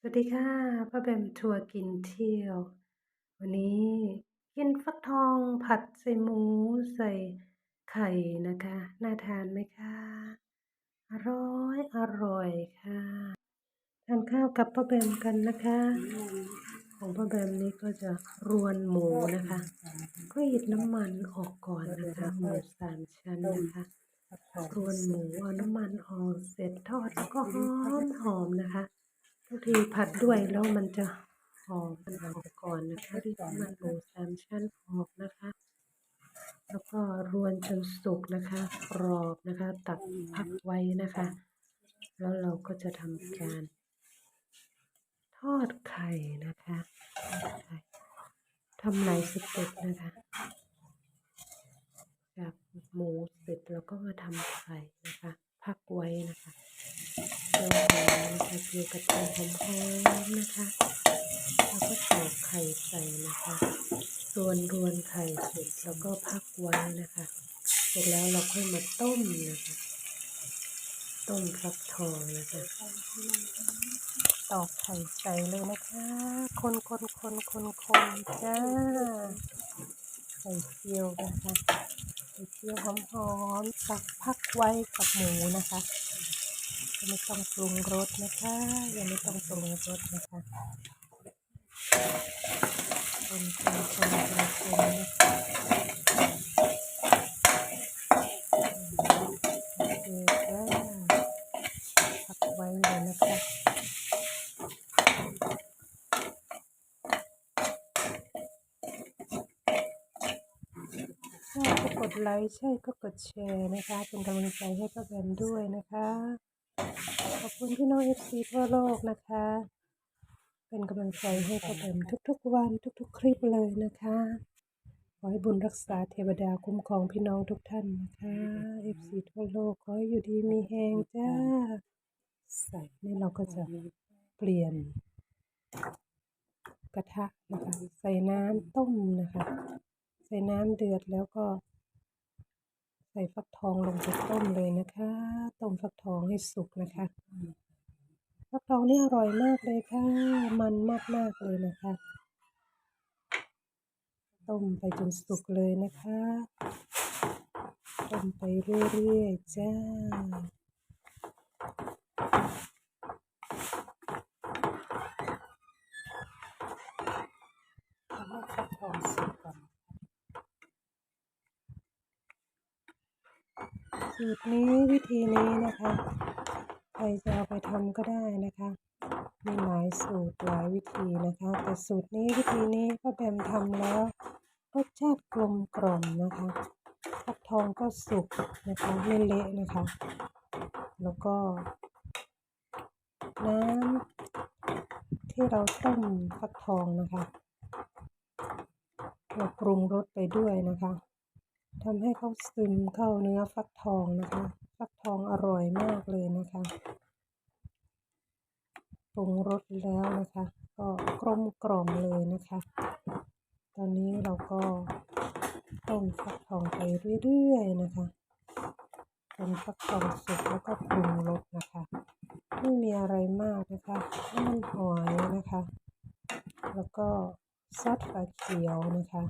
สวัสดีค่ะป้าแบมทัวร์กินเที่ยว วันนี้กินฟักทองผัดใส่หมูใส่ไข่นะคะ น่าทานไหมคะ อร่อยอร่อยค่ะทานข้าวกับป้าแบมกันนะคะ ของป้าแบมนี่ก็จะรวนหมูนะคะ ก็หยิบน้ำมันออกก่อนนะคะหมูสามชั้นนะคะรวนหมูเอาน้ำมันออกเสร็จทอดแล้วก็หอมหอมนะคะ ทุกทีผัดด้วยแล้วมันจะหอมมันออกก่อนนะคะที่มันหมูสามชั้นออกนะคะ แล้วก็รวนจนสุกนะคะกรอบนะคะ ตักพักไว้นะคะ แล้วเราก็จะทำการ ทอดไข่นะคะทอดไข่ทำหลายสเต็ปนะคะจากหมูเสร็จแล้วก็มาทำไข่นะคะ พักไว้นะคะเจียวหอ เตรียวกระเทียมหอมๆนะคะแล้วก็ตอกไข่ใส่นะคะรวนรวนไข่เสร็จแล้วก็พักไว้นะคะ เสร็จแล้วเราค่อยมาต้มนะคะ ต้มฟักทองนะคะตอกไข่ใส่เลยนะคะ คนคนคนคนคนจ้าใส่เจียวนะคะใส่เจียวหอมๆตักพักไว้กับหมูนะคะ ไม่ต้องปรุงรสนะคะยังไม่ต้องปรุงรสนะคะคนคนคนคนคนนะคะโอเคจ้าพักไว้เลยนะคะก็กดไลค์ใช่ก็กดแชร์นะคะ เป็นกำลังใจให้ป้าแบมด้วยนะคะ ขอบคุณพี่น้องเอฟซีทั่วโลกนะคะ เป็นกำลังใจให้ป้าแบมทุกๆวันทุกๆ คลิปเลยนะคะ ขอให้บุญรักษาเทวดาคุ้มครองพี่น้องทุกท่านนะคะเอฟซีทั่วโลกขอให้อยู่ดีมีแหงจ้า ใส่นี่เราก็จะเปลี่ยนกระทะนะคะ ใส่น้ำต้มนะคะ ใส่น้ำเดือดแล้วก็ ส่ฟักทองลงไปต้มเลยนะคะ ต้มฟักทองให้สุกนะคะ ฟักทองนี่อร่อยมากเลยค่ะ มันมากมากเลยนะคะ ต้มไปจนสุกเลยนะคะ ต้มไปเรื่อยๆจ้าทำให้ฟักทองสุกก่อน สูตรนี้วิธีนี้นะคะ ใครจะเอาไปทำก็ได้นะคะ มีหลายสูตรหลายวิธีนะคะ แต่สูตรนี้วิธีนี้ป้าแบมทำแล้วรสชาติกลมกล่อมนะคะฟักทองก็สุกนะคะไม่เละนะคะ แล้วก็ น้ำที่เราต้มฟักทองนะคะเราปรุงรสไปด้วยนะคะ ทำให้เขาซึมเข้าเนื้อฟักทองนะคะ ฟักทองอร่อยมากเลยนะคะปรุงรสแล้วนะคะ ก็กลมกล่อมเลยนะคะ ตอนนี้เราก็ต้มฟักทองไปเรื่อยๆนะคะจนฟักทองสุกแล้วก็ปรุงรสนะคะ ไม่มีอะไรมากนะคะน้ำมันหอยนะคะ แล้วก็ซอสฝาเขียวนะคะ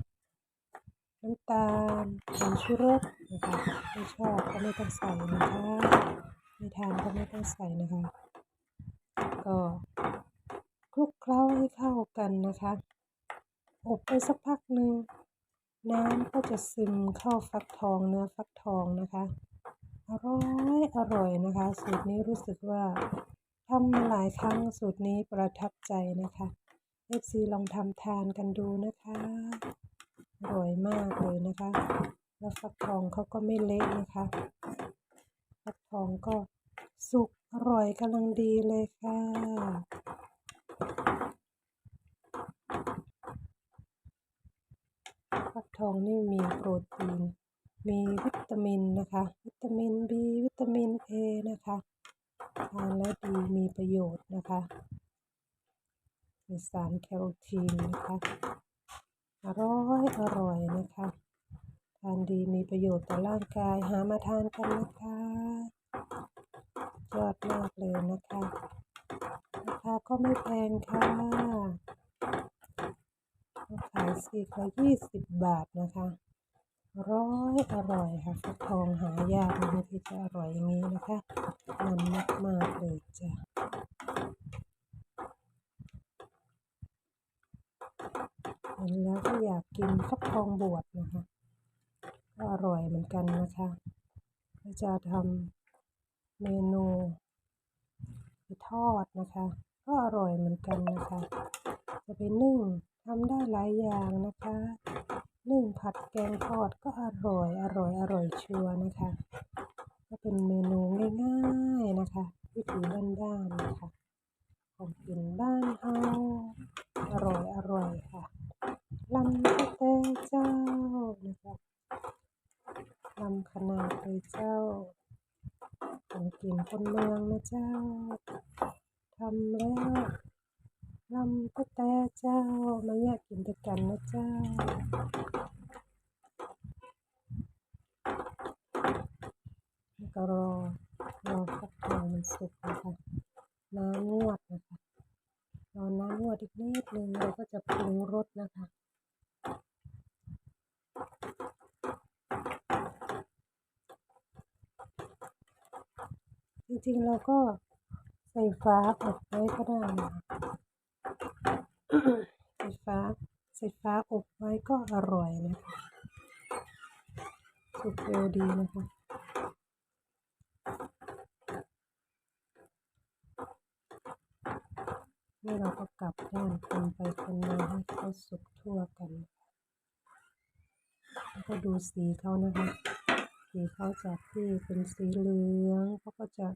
น้ำตาลผงชูรสนะคะไม่ชอบก็ไม่ต้องใส่นะคะไม่ทานก็ไม่ต้องใส่นะคะ ก็คลุกเคล้าให้เข้ากันนะคะ อบไปสักพักหนึ่งน้ำก็จะซึมเข้าฟักทองเนื้อฟักทองนะคะอร่อยอร่อยนะคะ สูตรนี้รู้สึกว่าทำมาหลายครั้งสูตรนี้ประทับใจนะคะเอฟซีลองทำทานกันดูนะคะ อร่อยมากเลยนะคะ แล้วฟักทองเขาก็ไม่เละนะคะ ฟักทองก็สุกอร่อยกำลังดีเลยค่ะ ฟักทองนี่มีโปรตีน มีวิตามินนะคะ วิตามิน B วิตามิน A นะคะทานแล้วดีมีประโยชน์นะคะ มีสารแคโรทีนนะคะ ร่อยอร่อยนะคะทานดีมีประโยชน์ต่อร่างกายหามาทานกันนะคะยอดมากเลยนะคะราคาก็ไม่แพงค่ะขายสี่ร้อยยี่สิบบาทนะคะร้อยอร่อยค่ะฟักทองหายากนะคะที่จะอร่อยอย่างนี้นะคะมันมากมากๆเลยจ้ะเห็ นแล้วก็อยากกินฟักทองบวชนะคะก็อร่อยเหมือนกันนะคะก็จะทำเมนูไปทอดนะคะ ก็อร่อยเหมือนกันนะคะ จะไปนึ่งทำได้หลายอย่างนะคะนึ่งผัดแกงทอดก็อร่อยอร่อยอร่อยชัวร์นะคะ ก็เป็นเมนูง่ายๆนะคะวิถีบ้านๆนะคะของกินบ้านเฮาอร่อยอร่อยค่ะ ลำตะแตงเจ้านะคะลำขนาดเลยเจ้าของกินคนเมืองนะเจ้าทำแล้วลำตะแต่เจ้ามาแยกกินด้วยกันนะเจ้าแล้วก็รอรอฟักทองมันสุกนะคะน้ำงวดนะคะรอน้ำงวดอีกนิดนึงเราก็จะปรุงรสนะคะ จริงๆเราก็ใส่ฟ้าอบไว้ก็ได้นะใส่ฟ้าใส่ฟ้าอบไว้ก็อร่อยนะคะสุกเร็วดีนะคะนี่เราก็กลับด้านคนไปคนมาให้เขาสุกทั่วกัน แล้วก็ดูสีเขานะคะ สีเขาจากที่เป็นสีเหลืองเขาก็จะ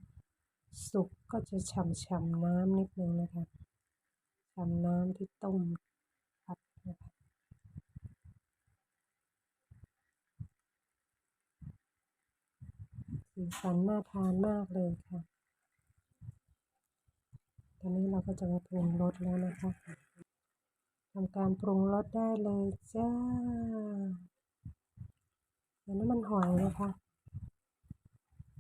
สุกก็จะฉ่ำๆน้ำนิดนึงนะคะฉ่ำน้ำที่ต้มผัดนะคะสีสันน่าทานมากเลยค่ะ ตอนนี้เราก็จะมาปรุงรสแล้วนะคะทำการปรุงรสได้เลยจ้า เดี๋ยวน้ำมันหอยนะคะ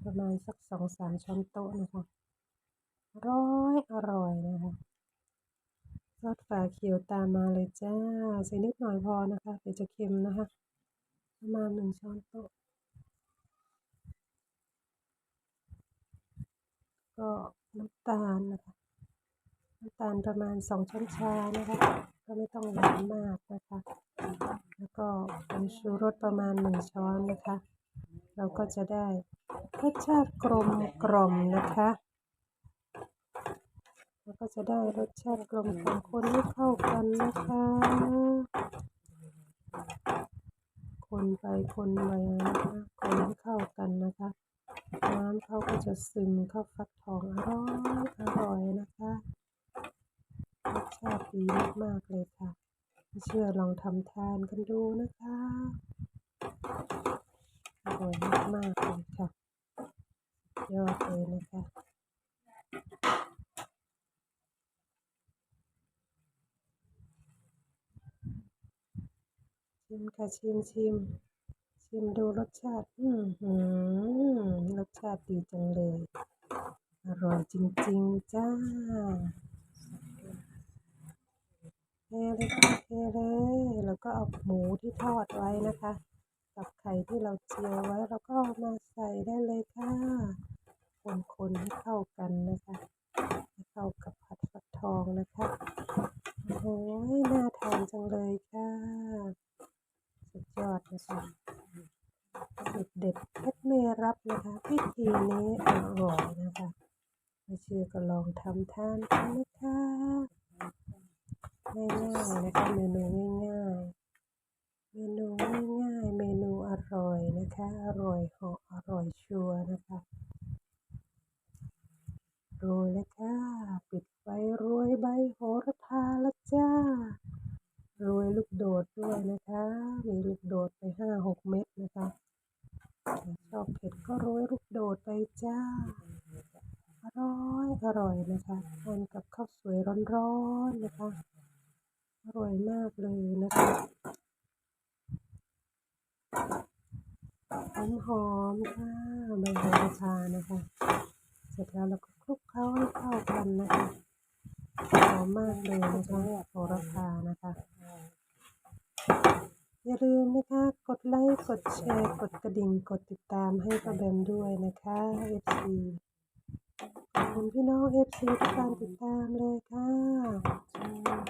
ประมาณสักสองสามช้อนโต๊ะนะคะร่อยอร่อยนะคะรสฝาเขียวตามมาเลยจ้า ใส่นิดหน่อยพอนะคะเดี๋ยวจะเค็มนะคะ ประมาณหนึ่งช้อนโต๊ะ ก็น้ำตาลนะคะ น้ำตาลประมาณสองช้อนชานะคะ ก็ไม่ต้องหวานมากนะคะ แล้วก็ผงชูรสประมาณหนึ่งช้อนนะคะ เราก็จะได้รสชาติกลมกล่อมนะคะแล้วก็จะได้รสชาติกลมกล่อมคนให้เข้ากันนะคะ คนไปคนมานะคะคนให้เข้ากันนะคะน้ำเขาก็จะซึมเข้าฟักทองอร่อยอร่อยนะคะ ดีมากๆเลยค่ะเชื่อลองทำทานกันดูนะคะอร่อยมากๆเลยค่ะยอดเลยนะคะชิมค่ะชิมชิมชิมดูรสชาติ อืมหืมรสชาติดีจังเลย อร่อยจริง ๆ จ้า เทเลยค่ะเทเลยแล้วก็เอาหมูที่ทอดไว้นะคะ กับไข่ที่เราเจียวไว้เราก็มาใส่ได้เลยค่ะคนๆให้เข้ากันนะคะให้เข้ากับผัดฟักทองนะคะโอ้โหน่าทานจังเลยค่ะสุดยอดนะคะเด็ดเด็ดเพชรไม่รับนะคะพิธีนี้อร่อยนะคะไม่เชื่อก็ลองทำทานกันนะคะ ง่ายๆนะคะเมนูง่ายๆ เมนูง่ายๆ เมนูอร่อยนะคะ อร่อยหาะอร่อยชัวร์นะคะโรยเลยค่ะปิดไฟโรยใบโหระพาละจ้าโรยลูกโดดด้วยนะคะ มีลูกโดดไปห้าหกเม็ดนะคะชอบเผ็ดก็โรยลูกโดดไปจ้า อร่อยอร่อยนะคะทานกับข้าวสวยร้อนๆนะคะ อร่อยมากเลยนะคะหอมหอมๆค่ะใบโหระพานะคะ เสร็จแล้วเราก็คลุกเคล้าให้เข้ากันนะคะหอมมากเลยนะคะโหระพานะคะ อย่าลืมนะคะ กดไลค์ กดแชร์ กดกระดิ่ง กดติดตามให้ป้าแบมด้วยนะคะ FC ขอบคุณพี่น้อง FC ทุกการติดตามเลยค่ะ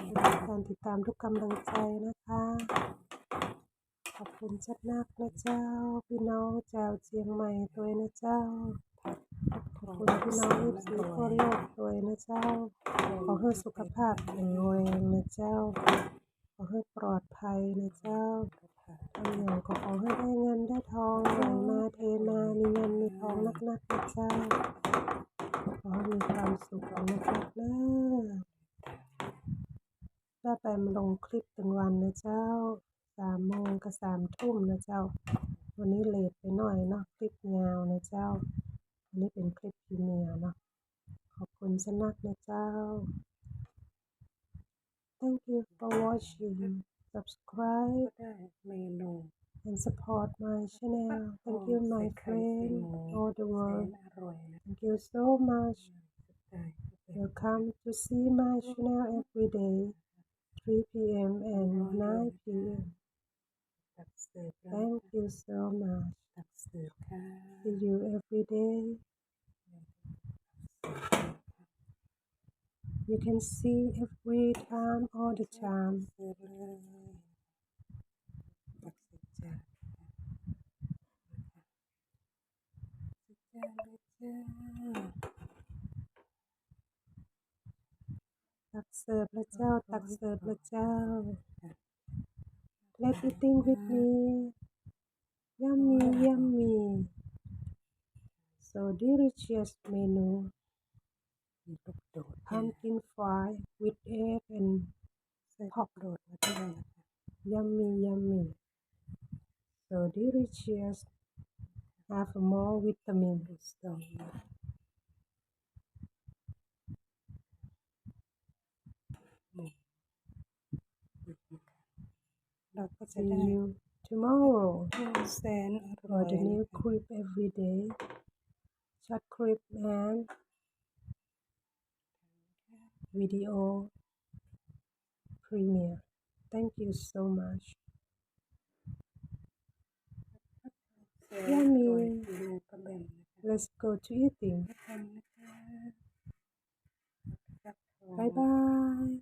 ทุกการติดตามทุกกำลังใจนะคะ ขอบคุณจัดนักนะเจ้า พี่น้องเจ้าเชียงใหม่ด้วยนะเจ้า ขอบคุณพี่น้อง FC ทั่วโลกด้วยนะเจ้า ขอให้สุขภาพแข็งแรงนะเจ้า ขอให้ปลอดภัยนะเจ้าทำอย่างก็ขอให้ได้เงินได้ทองไหลมาเทมามีเงินมีทองนักนักๆนะเจ้า อให้มีความสุขนะครับนะได้ไปมาลงคลิปเป็นวันนะเจ้าสามโมงกับสามทุ่มนะเจ้า วันนี้เลทไปหน่อยเนาะคลิปยาวนะเจ้า อันนี้เป็นคลิปพรีเมียเนาะขอบคุณชนักนะเจ้า Thank you for watching subscribe ได้เมนู and support my channel thank you my friend all the แส world นอร่อยนะ thank you so much ได้ welcome to see my channel every day 3 p.m. and 9 p.m. ตักเสิร์ฟแล้ว thank you so much ตักเสิร์ฟค่ะ see you every day you can see every time all the time เสิร์ฟเลยตักเสิร์ฟจ้า จ้าเลยจ้าตักเสิร์ฟแล้วเจ้า ตักเสิร์ฟแล้วเจ้า Let eating with me yummy yummy so delicious เมนูมีลูกโดด pumpkin fry with egg and ใส่ผักโดดมาด้วยนะคะ yummy yummy so delicious have more vitamin ดูสตองนะหมูเราก็จะ see ได้ you tomorrow แสนอร่อ for ย the นะ new คะ clip every day short clip and video premiere thank you so much Yummy. Let's go to eating. Bye bye.